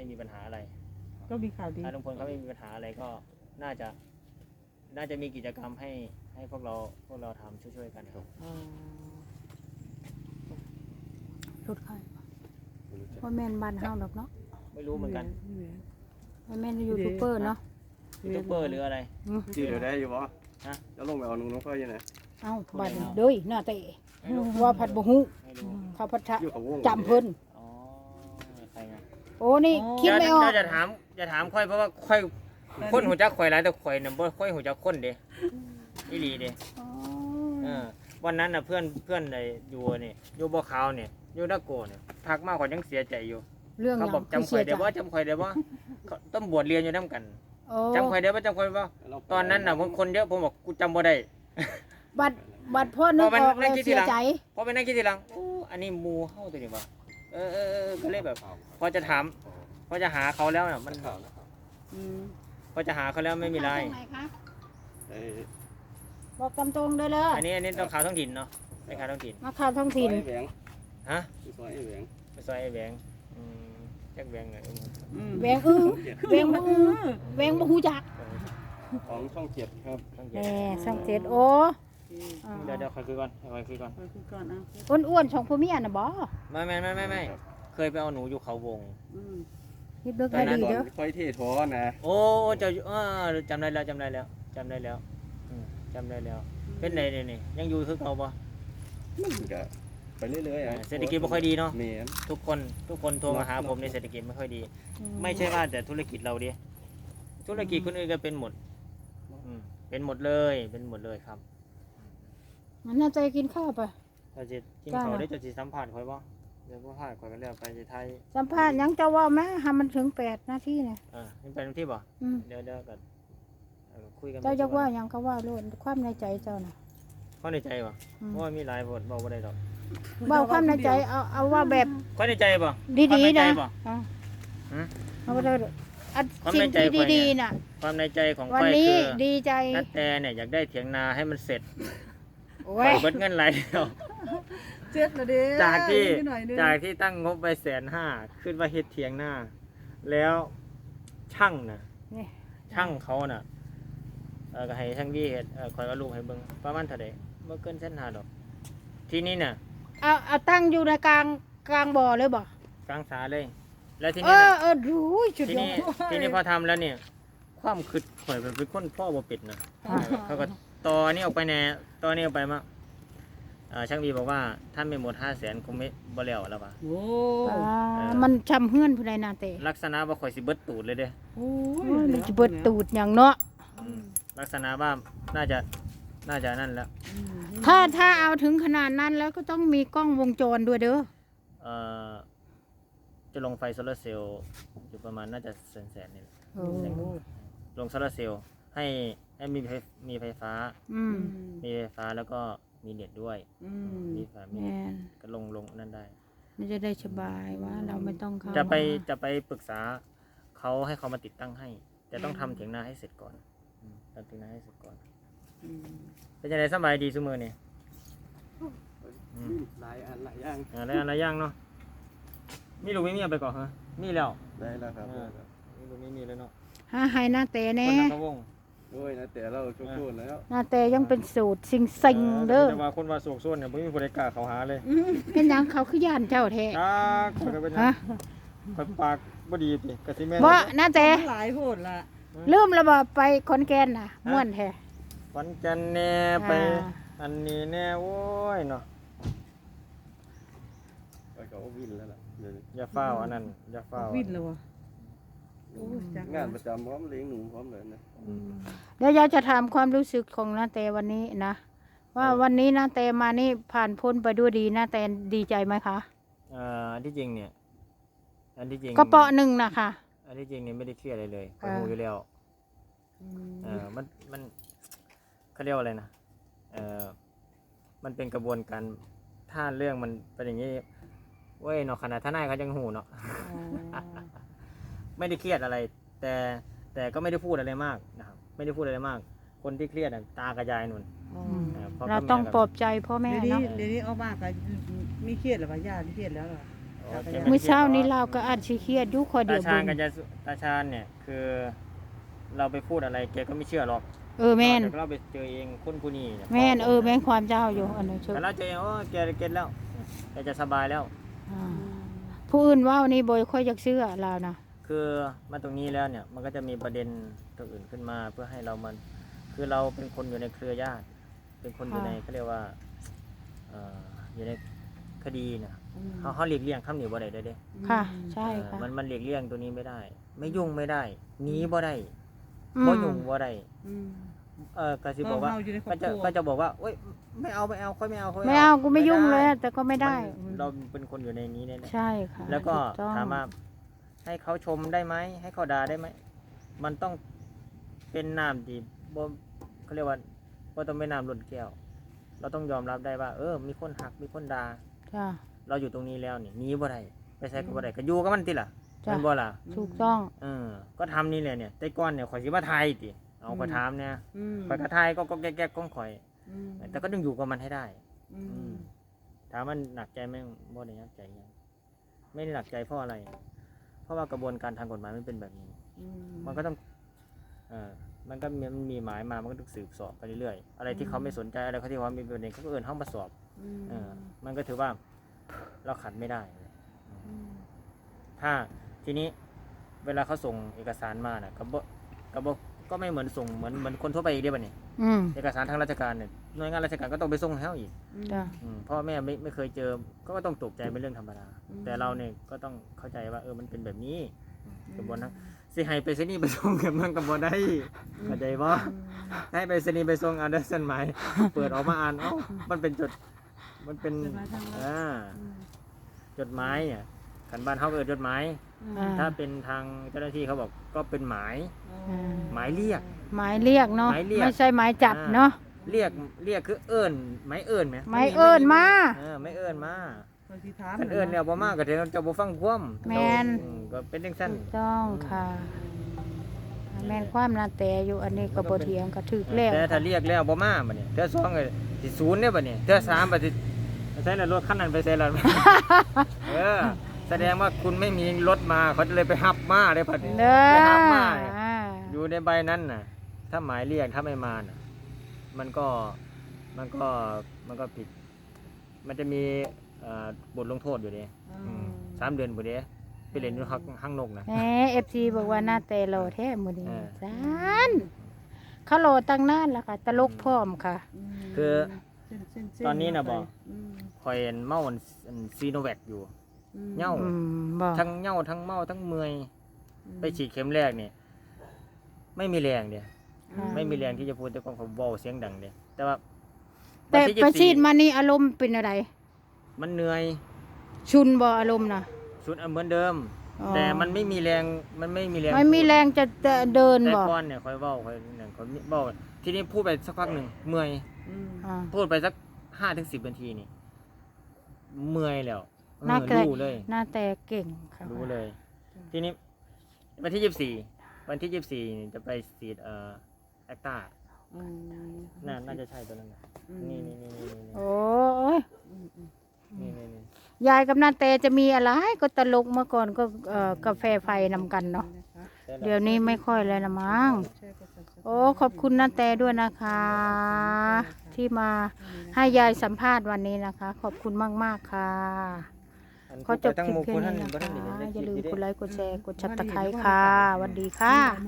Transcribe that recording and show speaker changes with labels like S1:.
S1: ไม่มีปัญหาอะไร
S2: ก็มีข่าวดี
S1: ถ้าลุงพลเขาไม่มีปัญหาอะไรก็น่าจะ น่าจะมีกิจกรรมให้ให้พวกเราพวกเราทำช่วยๆกันครับ
S2: อ๋อ
S3: รถใครว่าแม่นบ้านเฮาดอกเนาะ
S1: ไม่รู้เหมือนกัน
S3: ว่าแม่นยูทูบเบอร์เนาะ
S1: ยูทูบเบอร์หรืออะไร
S3: อืม
S4: ชื่อเดี๋ยวได้อยู่บ่
S1: ฮะ
S4: จะลงไปเอาหนุ่งน้องค่อยยังไง
S3: เอ้าบ้านเด้ยหน้าเตะว่าพัดบ่ฮู้
S1: ไม่รู้
S3: เขาพัดทะ
S4: อยู่กับวง
S3: จำเพิ่น
S1: อ๋อใครไง
S3: โอ้นี่คิดไม่ออก
S1: เดี๋ยวจะถามจะถามค่อยเพราะว่าค่อยคนหัวจักข่อยหลายแต่ข่อยน่ะบ่ค่อยหัวจักคนเด้อีหลีเด้
S3: อ๋อ
S1: เออวันนั้นน่ะเพื่อนเพื่อนในอยู่นี่อยู่บ่ขาวเนี่ยอยู่ตะโกเนี่ยทักมากกว่ายังเสียใจอยู่
S3: เรื่องห
S1: เขา
S3: ยัง
S1: บอกจำข่อยได้บ่จำข่อยได้บ่เขาต้องบวชเรียนอยู่นํกัน
S3: โอ้
S1: จำข่อยได้บ่จำข่อยบ่ตอนนั้นน่ะมันคนเยอะผมบอกกูจำบ่ได้
S3: บัตรบัตรพ่อนึก
S1: พอมัน
S3: ออก
S1: นั่
S3: แล้
S1: ง
S3: ว
S1: คิดที
S3: เสีย
S1: หลัง
S3: ใจ
S1: พอไปนั่งคิดทีหลังโอ้อันนี้หมูเฮาตัวนี้บ่ เออเออเออก็เลยแบบ พอจะถาม พอจะหาเขาแล้วน่ะ มัน
S4: ข่าวนะครับ
S3: อืม
S1: พอจะหาเขาแล้วไม่มีไร
S3: ตรงไหนคะ
S4: ไอ้
S3: บอกตามตรงได้เลย
S1: อันนี้อันนี้ต้องข่าวท้องถิ่นเนาะไปข่าวท้องถิ่น
S3: มาข่าวท้องถิ่น
S4: ซอยไอ้แหวง
S1: ฮะ
S4: อยู่ซอยไอ้แหวง
S1: ไปซอยไอ้แหวงอืมจักแหวงไงอืม
S2: อืม
S3: แหวงอื้อ
S4: เจ็ด
S3: แหวงบ่อื้อแหวงบ่ฮู้จัก
S4: ของช่องเจ็ดครับ
S1: ต้อง
S3: แห
S1: เย็น
S3: มช่องเจ็ดโอ้อ่า
S1: เดี๋ยวเดี๋ยวคอยคุยก่อนคอยคุยก่อน
S2: ไปคุยก่อนอะ
S3: อ้วนๆช่องพ่อเมียน่ะบ่
S1: ไม่ไม่ไม่ไม่ไม่เคยไปเอาหนูอยู่เขาวง
S2: อืม
S3: คิดเบิ่ง
S1: ตอ
S3: ให้
S1: นนั้น
S3: ดี
S4: ก่อน
S3: เด้อ
S4: ค่อยเทท้อนะ
S1: โอ้โอ้เจ้าอยู่อ่าจำได้แล้วจำได้แล้วจำได้แล้วอืมจำได้แล้ว เป็นไงเนี่ยนี่ยังอยู่คือเก่าปะ
S4: มันก็ไปเรื่อยๆอะ
S1: เศรษฐกิจไม่ค่อยดีเนาะ
S4: แม่น
S1: ทุกคนทุกคนโทรมาหาผมในเศรษฐกิจไม่ค่อยดีไม่ใช่ว่าแต่ธุรกิจเราดิธุรกิจคนอื่นก็เป็นหมดอืมเป็นหมดเลยเป็นหมดเลยครับ
S3: มันน่าจะกินข้าวไป
S1: เราจะกิน
S3: จ้า
S1: เขาว
S3: น่ะ
S1: ได้จะสิสัมผัสคอยบ่เดี๋ยวพ่อพาดคอยกันแล้วไปจะไทย
S3: สัมภาษณ์หยังจะเว่าแม่หามันถึงแปดนาทีเนี่ย
S1: อ่านี่เป็นที่บ่
S3: อืม
S1: เดี๋ยวเดี๋ยวกันเออคุยกัน
S3: เจ้าจะว่าหยังก็ว่าโลดความในใจเจ้าน่ะ
S1: ข้อในใจบ่
S3: อืม
S1: เพราะว่ามีหลายบทบอกบ่ได้ดอก
S3: เว้าความในใจเอาเอาว่าแบบ
S1: ข้อในใจบ่
S3: ดี
S1: ความใน
S3: ๆ
S1: ใจ
S3: นะ
S1: บ่
S3: อะ
S1: หืม
S3: เอาไปเลยอัน
S1: ความ
S3: สิ่
S1: ใน
S3: ง
S1: ใจ
S3: ที่
S1: ข่อยเนี่ย
S3: ดีๆน่ะ
S1: ความในใจของ
S3: วัน
S1: ค่อย
S3: นี้
S1: คือ
S3: ดีใจ
S1: นัดแต่เนี่ยอยากได้เถียงนาให้มันเสร็จ
S3: โอ้
S1: ปล่
S3: ย
S1: อยเบิดเงินหลายเดียว
S2: เจ็ดละเด้
S1: จากที่
S2: นิดหน่อยนึง
S1: จากที่ตั้งงบไปแสนห้าขึ้นว่าเฮ็ดเถียงหน้า แล้วช่างน่ะ
S3: นี่
S1: ช่างเขาน่ะเออก็ให้ช่างวี่เฮ็ดเออคอยก็ลูกให้เบิ่งประมาณเท่าใดบ่เกินเส้นหาดอก ทีนี้น่ะ
S3: เอาเอาตั้งอยู่ในกลางกลางบ่อเลยบ่
S1: กลางสาเลย แล้วที
S3: เอ
S1: นี้
S3: อ
S1: น่ะ
S3: เออดูจุด
S1: ที
S3: ยอ
S1: นี้
S3: ด
S1: ทีนี้พอทำแล้วเนี่ย ความคิด ข่อยเป็นเป็นคนพ่อบ่เป็ดนะเขาก็ต่ออันนี้ออกไปแน่ต่ออันนี้ออกไปมาเอ่อช่างวีบอกว่าถ้าไม่หมด5แสนคงไม่บ่แล้วแล้วว่ะ
S2: โอ้
S3: อ่ามันชำเฮือนผู้ใดนาเตะ
S1: ลักษณะว่าข่อยสิเบิดตูดเลยเด้
S2: โอ้
S3: โอ้ยมันจะเบิดตูดอย่างเนาะ
S1: ลักษณะว่าน่าจะน่าจะนั่นแล้ว
S3: ถ้าถ้าเอาถึงขนาดนั้นแล้วก็ต้องมีกล้องวงจรด้วยเด้อ
S1: เอ่อจะลงไฟโซลาร์เซลล์อยู่ประมาณน่าจะแสนแสนๆนี่แหละ
S3: โอ้
S1: ลงโซลาร์เซลล์ให้ให้มีไฟมีไฟฟ้า
S3: อืม
S1: มีไฟฟ้าแล้วก็มีเน็ตด้วย
S2: อืม
S1: มีไฟมี
S3: แม่น
S1: ก็ลงลงนั่นได้
S3: มันจะได้สบายว่าเราไม่ต้องเข้า
S1: จะไป
S3: มา
S1: จะไปปรึกษาเขาให้เขามาติดตั้งให้ แต่ต้องทำเถียงนาให้เสร็จก่อนอืมทำเถียงนาให้เสร็จก่อน
S2: อืม
S1: เป็นยังไงสบายดีซุมือนี่อืม
S4: หลายอันหลายอย่าง
S1: อ่าแล้วอะไรย่างเนาะมีลูกไม่มีเอาไปก่อนฮะมีแล้ว
S4: ได้แล้วครับ
S1: อ่ามีลูกไม่มีแล้วเนาะ
S3: หาให้หน้าเตะ
S1: ค
S3: แน่
S1: นนักวง
S4: ด้วยนะแต่เราชุกชุนแล้ว
S3: หน้าเตะยังเป็นสูตรสิงสิงเด้อ
S1: แต่ว่าคนว่าโศกโซนเนี่ยไม่มีคนใดกล้าเขาหาเลย
S3: เป็นหยังเขาคือย่านเจ้าแท้
S1: จ้าคอยก็เป็นหยัง
S3: ฮะ
S1: คอยปากบ่ดีติกะสิแม่น
S3: ว่าหน้าเตะ
S2: หลายโหดละ
S3: ลืมระบอไปขอนแก่นน่ะม่วนแท้
S1: วันจันทร์แน่ไป
S3: อ่า
S1: อันนี้แน่โอ้ยเนาะ
S4: ไปกับโอวินแล้วล่ะเดี๋ยวนี้
S1: อย่าเฝ้าอันนั้นอย่าเฝ้า
S2: วินเลยวะโอ้ย จัก
S4: งานประจำพร้อมเลี้ยงหนูพร้อมเลยนะ
S3: เดี๋ยวอยากจะถามความรู้สึกของหน้าเตวันนี้นะว่าวันนี้หน้าเตมานี่ผ่านพ้นไปด้วยดีหน้าเตดีใจไหมคะ
S1: เอ่ออันที่จริงเนี่ย อันที่จริง
S3: ก็เปาะหนึ่งนะคะ
S1: อันที่จริงเนี่ยไม่ได้เครียดอะไรเลยก็
S3: อ่า
S1: รู้อยู่แล้ว
S2: อืม
S1: เออมันมันเขาเรียกว่าอะไรนะเออมันเป็นกระบวนการถ้าเรื่องมันเป็นอย่างนี้เว้ยเนาะขนาดทนายเขายังหูเนาะ
S2: อ๋อ
S1: ไม่ได้เครียดอะไร แต่แต่ก็ไม่ได้พูดอะไรมากนะครับ ไม่ได้พูดอะไรมาก คนที่เครียดน่ะตากระยายนุ่น
S2: อ๋อ
S1: เออพ่อกับ
S3: เราต้อง
S1: แม่ก็
S3: ปลอบใจพ่อแม่
S2: เดี๋ยวนี้
S3: เนาะ
S2: เดี๋ยวนี้เอามากกันมีเครียดหรือเปล่าญาติเครียดแล้วเหรอ
S1: โอเค
S3: มื้อเช้านี้เราก็อาจสิเครียดอยู่ขอ
S1: ตา
S3: เดียว
S1: ชา
S3: เบิ่
S1: ญ
S3: ง
S1: กับยายสุตาชาญเนี่ยคือ เราไปพูดอะไรแกก็ไม่เชื่อหรอก
S3: เออแม่น
S1: แต่เราไปเจอเองคนผู้นี้ย
S3: แม่นเออแม่นความเจ้าอยู่อันนี้ชุ
S1: แต่เราเจอเองโอ้แกเก็ตแล้วแกจะสบายแล้ว
S3: อ่าผู้อื่นเว้านี่บ่ค่อยอยากเชื่อเรานะ
S1: คือมาตรงนี้แล้วเนี่ยมันก็จะมีประเด็นตัวอื่นขึ้นมา เพื่อให้เรามัน คือเราเป็นคนอยู่ในเครือญาติ เป็นคนอยู่ในเขาเรียกว่าเอ่ออยู่ในคดีเนี่ยเขาเขาหลีกเลี่ยงคำหนีบ่ได้เด้เด้
S3: ค่ะ ใช่
S1: เออ
S3: ค่ะ
S1: มันมันหลีกเลี่ยงตัวนี้ไม่ได้ ไม่ยุ่งไม่ได้หนีบ่ได้
S3: อืม
S1: บ่ยุ่งบ่ได้
S2: อืม
S1: เออก็สิบอกว่า
S2: เฮาอยู่ในครอ
S1: ก็
S2: บค
S1: จะ
S2: รัว
S1: ก็จะบอกว่าโอ๊ยไม่เอาไม่เอาค่อยไม่เอาค่อย
S3: ไม่เอากูไม่ยุ่ง
S1: ด้
S3: เลยแต่ก็ไม่ได้
S1: นเราเป็นคนอยู่ในนี้เนี่ย
S3: ใช่ค่ะ
S1: แล้วก็
S3: ถูต้อง
S1: ถามว่า ให้เขาชมได้ไหม ให้เขาด่าได้ไหม มันต้องเป็นน้ำดีบ่เขาเรียกว่าบ่ต้องเป็นน้ำล้นแก้ว เราต้องยอมรับได้ว่า เออ มีคนหัก มีคนด่า
S3: จ้า
S1: เราอยู่ตรงนี้แล้วนี่หนีบ่ได้ไปใส่ก็บ่ได้ก็อยู่กับมันติล่ะ
S3: จ้ะ
S1: มันบ่ล่ะ
S3: ถูกต้อง
S1: เออ ก็ทำนี่แหละเนี่ยแต่ก่อนเนี่ยข่อยสิมาไทยติเอาข่อยถามเนี่ย
S2: อืม
S1: ข่อยก็ไทยก็ก็แก๊กๆก้องข่อย
S2: อืม
S1: แต่ก็ต้องอยู่กับมันให้ได้
S2: อืม
S1: ถามว่าหนักใจไหมบ่ได้หนักใจยังไม่ได้หนักใจเพราะอะไรเพ ราะว่ากระบวนการทางกฎหมายมันเป็นแบบนี้
S2: อื
S1: มันก็ต้องเออมันก็มีมันมีหมายมา มันก็ต้องสืบสอบไปเรื่อยๆ อะไรที่เขาไม่สนใจอะไรเขาที่ว่ามีประเด็นเขาก็เอินเข้ามาสอบ
S2: ม
S1: เออ มันก็ถือว่าเราขัดไม่ได้
S2: ม
S1: ถ้าทีนี้เวลาเขาส่งเอกสารมาน่ะก็บ่ก็บ่ ก็ไม่เหมือนส่งเหมือนเหมือนคนทั่วไปอีกเด้บัดนี้
S3: อืม
S1: เอกสารทางราชการเนี่ยหน่วยงานราชการก็ต้องไปส่งให้เขาอีก
S3: จ้ะ
S1: อืมพ่อแม่ไม่ไม่เคยเจอก็ต้องตกใจเป็นเรื่องธรรมดา แต่เราเนี่ยก็ต้องเข้าใจว่าเออมันเป็นแบบนี้อืมกระบวนการสิให้ไปสนีย์ไปส่งกับมันกระบวนได้เข้าใจบ่ให้ไปสนีย์ไปส่งอ่านได้สันหมายเปิดออกมาอ่านเอ้ามันเป็นจดมันเป็น
S2: จดหมายทางรัฐ
S1: อ่า
S2: อืม
S1: จดหมายเนี่ยขันบ้านเขาก็เอิ้นจดหมาย
S3: อ่า
S1: ถ้าเป็นทางเจ้าหน้าที่เขาบอกก็เป็นหมาย
S2: อ๋อ
S1: หมายเรียก
S3: หมายเรียกเนาะ
S1: หมายเรียก
S3: ไม่ใช่หมายจับ
S1: อ่า
S3: เนาะ
S1: เรียกเรียกคือเอิ้นหมายเอิ้นไหม
S3: หมายเอิ้นมา
S1: เออไม่เอิ้นมา
S2: ข้อยสิถาม
S1: คันเอิ้นเนี่ยบ่มากก็เดี๋ยวเจะบ่ฟังความ
S3: แม่น
S1: อืมก็เป็นจังซั่น
S3: ถูกต้องค่ะ แม่นความนาแต่อยู่อันนี้ก็บ่เถียงก็ถูกแล้ว
S1: แต่ถ้าเรียกแล้วบ่มาบัดนี้เทื่อสองก็สิศูนย์เนี่ยบัดนี้เทื่อสามบัดสิใช้แล้วรถคันนั้นไปใส่แล้วเออ แสดงว่าคุณไม่มีรถมาเขาจะเลยไปหับมาได้บัดนี้
S3: เด้อ
S1: ไปหับมาเนี่ย
S3: อ่า
S1: อยู่ในใบนั้นน่ะ ถ้าหมายเรียกถ้าไม่มาน่ะ มันก็มันก็มันก็ผิด มันจะมีเอ่อบทลงโทษอยู่ดิ
S2: อ๋อ
S1: อืมสามเดือนบุเดไปเล่นอยู่ห้างห้างนกนะ
S3: แหม FC บอกว่าหน้าแต่โลแท้มื้อนี้
S1: เออ
S3: ซานเขาโลตั้งนานแล้วค่ะ ตลกพร้อมค่ะ
S2: ม
S1: คือ
S2: เส้นเส้นเส้น
S1: ตอนนี้น่ะ
S2: ไป
S1: บอก
S2: ม
S1: คอยเมาอันอันซีโนแวคอยู่
S2: อืม
S1: เหย้า
S3: อืมบ่
S1: ทั้งเหย้าทั้งเมาทั้งเมื่อย
S2: อืม
S1: ไปฉีดเข็มแรกเนี่ยไม่มีแรงเดีย
S3: ค่ะ
S1: ไม่มีแรงที่จะพูดแต่ก็ผมเบาเสียงดังเดียแต่ว่า
S3: แต่
S1: วันที่
S3: ประชีด
S1: 24
S3: มานี่อารมณ์เป็นอะไร
S1: มันเหนื่อย
S3: ชุนบ่อารมณ์น่ะ
S1: สุดเหมือนเดิม
S3: อ๋อ
S1: แต่มันไม่มีแรงมันไม่มีแรง
S3: ไม่มี
S1: พูด
S3: แรงจะจะเดิน
S1: แต่
S3: บ่
S1: ก่อนเนี่ยคอยเบ้าคอยนั่นคอยเบ้าทีนี้พูดไปสักพักหนึ่งเมื่อย
S2: อืม
S3: อ่า
S1: พูดไปสักห้าถึงสิบนาทีนี่ เมื่อยแล้ว เออ
S3: น่าเกลียด
S1: รู้เลย
S3: หน้าแต่เก่งค่ะ
S1: รู้เลย ทีนี้ วันที่ยี่สิบสี่วันที่ยี่สิบสี่จะไปฉีดเอ่อแอคตา
S2: อืม
S1: น่าน่าจะใช่ตัวนั้นน่ะ
S2: อืม
S1: นี่นี่นี่นี่นี่
S3: โอ้ย
S2: อืมอืม
S1: นี่นี่นี่
S3: ยายกับนาแต่จะมีอะไรก็ตลกเมื่อก่อนก็เอ่อกาแฟไฟนำกันเนาะ
S2: นะคะ
S1: ใช่แล้ว
S3: เดี๋ยวนี้ไม่ค่อยแล้วละมั้ง
S2: แชร์กด Subscribe
S3: โอ้ขอบคุณนาแต่ด้วยนะคะ ที่มาให้ยายสัมภาษณ์วันนี้นะคะ ขอบคุณมาก ๆ ค่ะ
S1: อัน
S3: ขอจบ
S1: ทั้ง
S3: คลิ
S1: ห
S3: ป
S1: มู่
S3: แค่
S1: คน
S3: นี้
S1: ท่าน
S3: นะ
S1: บ่ท่านได้
S3: คะ
S1: เห็นใน
S3: อ
S1: ค
S3: ย่า
S1: ลิป
S3: ลืม
S1: อยู่เด้
S3: กดไลค์กดแชร์กดชับตะไคร้ค่ะสวัสดีค่ะ